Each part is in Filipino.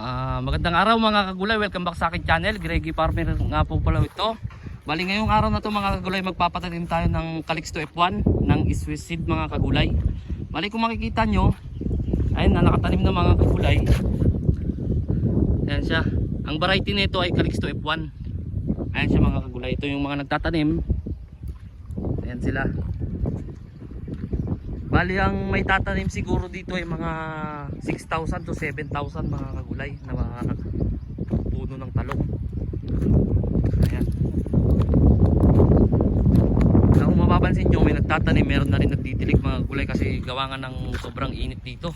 Ah, magandang araw mga kagulay, welcome back sa akin channel, Greggy Farmer nga po pala ito. Bali ngayong araw na to mga kagulay, magpapatanim tayo ng Calixto F1 ng Swiss seed mga kagulay. Bali kung makikita nyo, ayun na nakatanim na mga kagulay. Ayan siya. Ang variety nito ay Calixto F1. Ayan siya mga kagulay. Ito yung mga nagtatanim. Ayan sila. Bali ang may tatanim siguro dito ay mga 6,000 to 7,000 mga kagulay na mga puno ng talong. Ayan. Kung mapapansin nyo may nagtatanim meron na rin nagtitilig mga kagulay kasi gawa nga ng sobrang init dito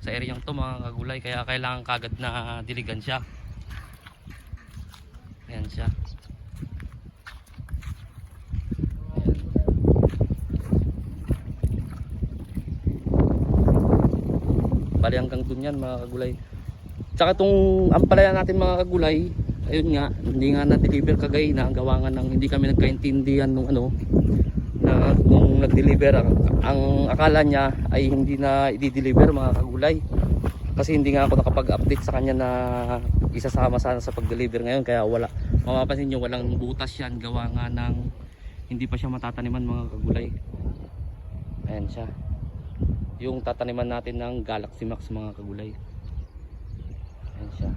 sa areang to mga kagulay kaya kailangan kagad na diligan siya. Ayan siya. Bali hanggang dun yan mga kagulay. Tsaka itong ampalaya natin mga kagulay, ayun nga, hindi nga na-deliver kagay na ang gawa nga ng hindi kami nagkaintindihan nung ano, na nung nag-deliver, ang, ang akala niya ay hindi na i-deliver mga kagulay. Kasi hindi nga ako nakapag-update sa kanya na isasama sana sa pag-deliver ngayon kaya wala. Mapapansin nyo walang butas yan gawa nga ng hindi pa siya matataniman mga kagulay. Ayan siya yung tataniman natin ng Galaxy Max mga kagulay. Ayan siya.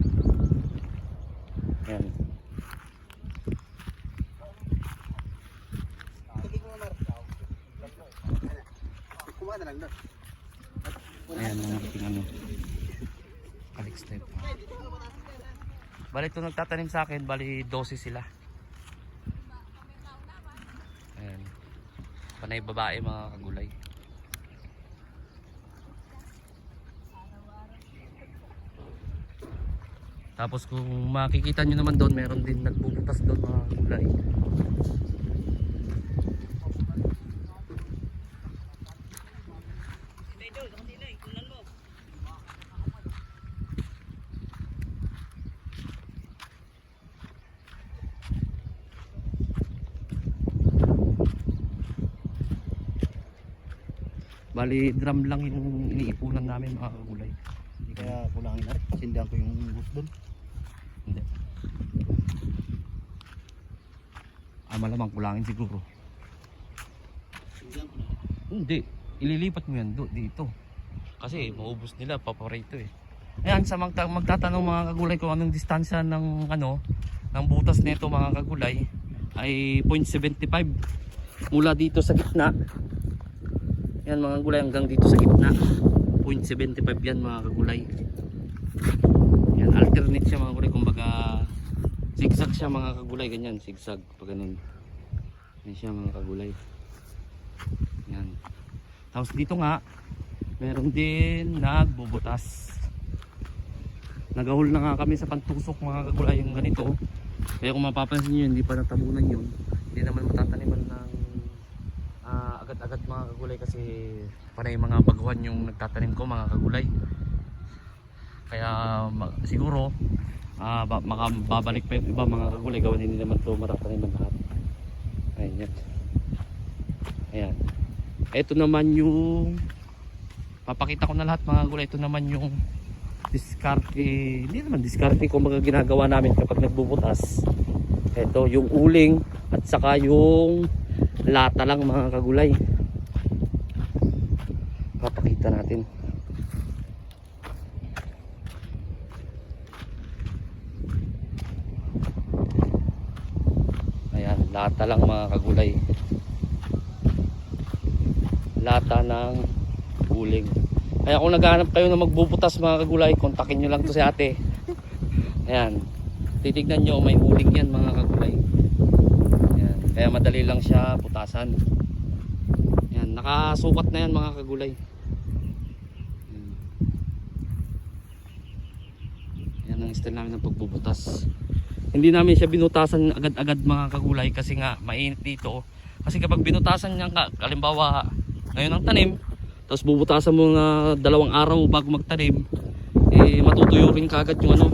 Ayan. Ayan ang ating ano. Alex type. Bali ito nagtatanim sa akin, bali 12 sila. Ayan. Panay babae mga kagulay. Tapos kung makikita nyo naman doon, meron din nagbubutas doon mga kulay. Bali, drum lang yung iniipunan namin mga kagulay. Hindi kaya kulangin na rin. Sindihan ko yung bus doon. Hindi. Ah, malamang kulangin siguro. Hindi. Ililipat mo yan do, dito. Kasi maubos nila, paparito eh. Ayan, sa magta magtatanong mga kagulay kung anong distansya ng ano, ng butas nito mga kagulay ay 0.75 mula dito sa gitna. Yan mga kagulay hanggang dito sa gitna. 0.75 yan mga kagulay. Yan, alternate siya mga kagulay. Kumbaga, zigzag siya mga kagulay. Ganyan, zigzag. Pag ganun. Yan siya mga kagulay. Yan. Tapos dito nga, meron din nagbubutas. Nagahol na nga kami sa pantusok mga kagulay yung ganito. Kaya kung mapapansin nyo, hindi pa natabunan yun. Hindi naman matataniman ng ah, agad-agad mga kagulay kasi panay mga baguhan yung nagtatanim ko mga kagulay. Kaya siguro ah, ba- makababalik pa yung iba mga kagulay gawin hindi naman ito matataniman lahat. Ayan yan. Ayan. Ito naman yung papakita ko na lahat mga kagulay. Ito naman yung diskarte, hindi naman diskarte kung mga ginagawa namin kapag nagbubutas. Ito yung uling at saka yung lata lang mga kagulay. Papakita natin. Ayan, lata lang mga kagulay. Lata ng uling. Kaya kung naghahanap kayo na magbubutas mga kagulay, kontakin nyo lang to si ate. Ayan. Titignan nyo, may uling yan mga kagulay. Ayan. Kaya madali lang siya putasan. Ayan. Nakasukat na yan mga kagulay. Ayan. Yan ang style namin ng pagbubutas. Hindi namin siya binutasan agad-agad mga kagulay kasi nga mainit dito. Kasi kapag binutasan niya ka, kalimbawa ngayon ang tanim, tapos bubutasan mo nga dalawang araw bago magtanim, eh matutuyo rin kagad yung ano,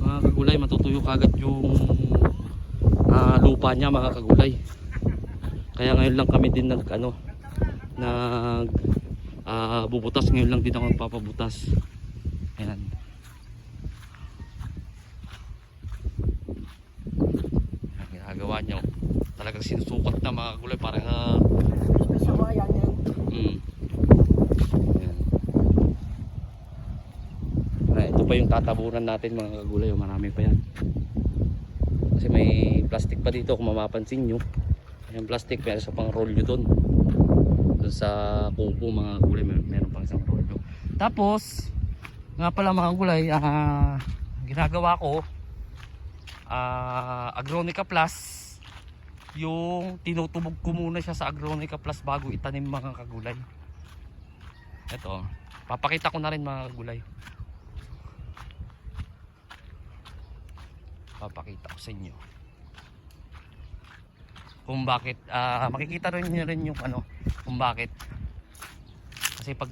mga kagulay, matutuyo kagad yung ah, lupa niya mga kagulay. Kaya ngayon lang kami din nag ano, nag ah, bubutas ngayon lang din ako nagpapabutas. Ayan. Ginawa nyo. Talagang sinusukat na mga kagulay para uh. Mm. Ayan. Ah, ito pa yung tatabunan natin mga kagulay. oh, Marami pa yan. Kasi may plastic pa dito kung mapapansin nyo. Yung plastic meron sa pang rolyo doon. Doon sa kubo mga kagulay mer meron pang isang rolyo. Tapos, nga pala mga kagulay, ah, ginagawa ko ah, Agronica Plus yung tinutubog ko muna siya sa Agronica Plus bago itanim mga kagulay. Ito, papakita ko na rin mga kagulay. Papakita ko sa inyo. Kung bakit, ah, makikita rin niyo rin yung ano, kung bakit. Kasi pag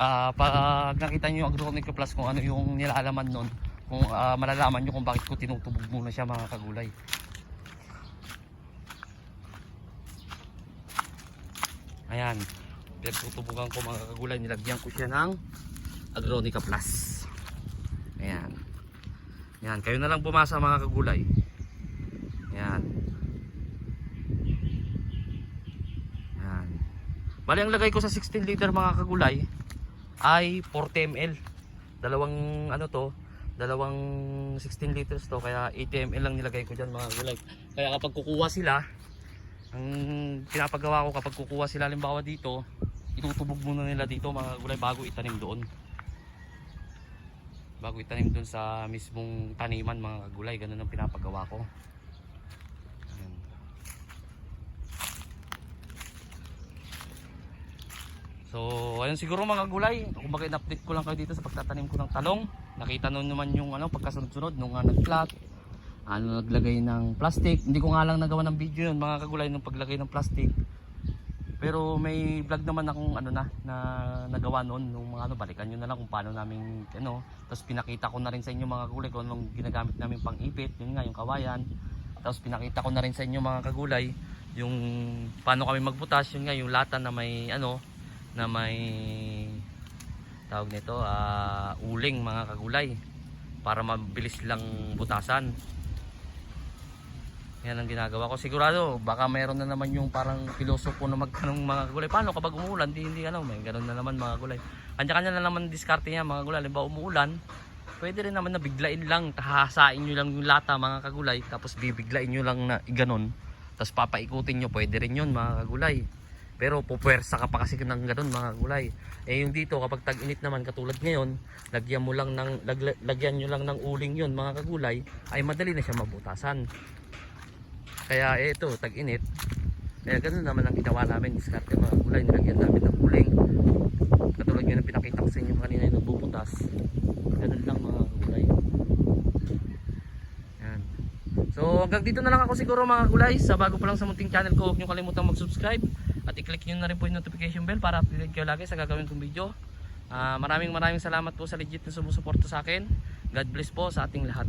ah, pag nakita niyo yung Agronica Plus kung ano yung nilalaman nun, kung ah, malalaman niyo kung bakit ko tinutubog muna siya mga kagulay. Ayan. Pinagtutubugan ko mga kagulay. Nilagyan ko siya ng Agronica Plus. Ayan. Ayan. Kayo na lang bumasa mga kagulay. Ayan. Ayan. Bali ang lagay ko sa 16 liter mga kagulay ay 40 ml. Dalawang ano to, dalawang 16 liters to kaya 80 ml lang nilagay ko diyan mga kagulay. Kaya kapag kukuha sila, ang pinapagawa ko kapag kukuha sila halimbawa dito itutubog muna nila dito mga gulay bago itanim doon bago itanim doon sa mismong taniman mga gulay ganun ang pinapagawa ko Ayan. So ayun siguro mga gulay kung bakit update ko lang kayo dito sa pagtatanim ko ng talong. Nakita nun naman yung ano pagkasunod-sunod nung uh, nag-flat ano naglagay ng plastic. Hindi ko nga lang nagawa ng video yun mga kagulay ng paglagay ng plastic. Pero may vlog naman akong ano na na nagawa noon nung mga ano balikan nyo na lang kung paano namin ano. Tapos pinakita ko na rin sa inyo mga kagulay kung anong ginagamit namin pang ipit yun nga yung kawayan. Tapos pinakita ko na rin sa inyo mga kagulay yung paano kami magbutas yun nga yung lata na may ano na may tawag nito ah, uling mga kagulay para mabilis lang butasan yan ang ginagawa ko. Sigurado, baka mayroon na naman yung parang pilosopo na magtanong mga gulay. Paano kapag umuulan? Di, hindi ano, may ganun na naman mga gulay. Kanya-kanya na naman diskarte niya mga gulay. Halimbawa umuulan, pwede rin naman na biglain lang. Hahasain nyo lang yung lata mga kagulay. Tapos bibiglain nyo lang na iganon. Tapos papaikutin nyo, pwede rin yun mga kagulay. Pero pupwersa ka pa kasi ng ganun mga gulay. Eh yung dito kapag tag-init naman katulad ngayon, lagyan mo lang ng lag, lagyan nyo lang ng uling yun mga kagulay, ay madali na siya mabutasan. Kaya eh, ito, tag-init. Kaya ganun naman ang ginawa namin. Diskarte mga gulay. Nilagyan namin ng uling. Katulad yun ang pinakita ko sa inyo kanina yung nagbubutas. Ganun lang mga gulay. Yan. So hanggang dito na lang ako siguro mga gulay. Sa bago pa lang sa munting channel ko, huwag nyo kalimutang mag-subscribe. At i-click nyo na rin po yung notification bell para updated kayo lagi sa gagawin kong video. Ah, maraming maraming salamat po sa legit na sumusuporta sa akin. God bless po sa ating lahat.